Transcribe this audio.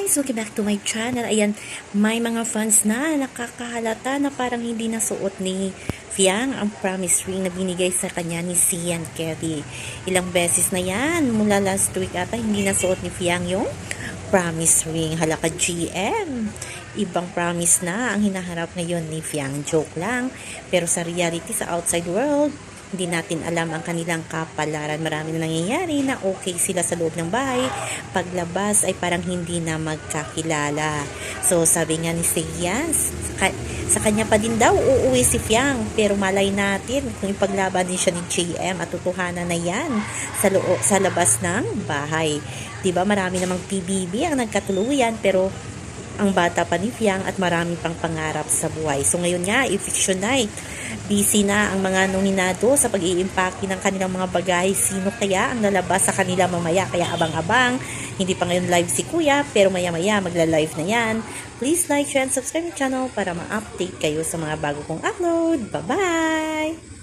guys! Welcome back to my channel. Ayan, may mga fans na nakakahalata na parang hindi nasuot ni Fiang ang promise ring na binigay sa kanya ni Sian Kelly. Ilang beses na yan, mula last week ata, hindi nasuot ni Fiang yung promise ring. Halaka GM. Ibang promise na ang hinaharap ngayon ni Fiang. Joke lang. Pero sa reality, sa outside world, hindi natin alam ang kanilang kapalaran. Marami na nangyayari na okay sila sa loob ng bahay. Paglabas ay parang hindi na magkakilala. So sabi nga ni Sian, sa, kanya pa din daw uuwi si Fiang. Pero malay natin kung ipaglaban din siya ni JM at tutuhanan na yan sa, loo, sa labas ng bahay. 'Di ba Marami namang PBB ang nagkatuluyan pero ang bata pa ni Fiang at marami pang pangarap sa buhay. So ngayon nga, i-fiction night. Busy na ang mga nominado sa pag-iimpake ng kanilang mga bagay. Sino kaya ang lalabas sa kanila mamaya? Kaya abang-abang. Hindi pa ngayon live si Kuya, pero maya-maya magla-live na yan. Please like, share, and subscribe channel para ma-update kayo sa mga bago kong upload. Bye-bye!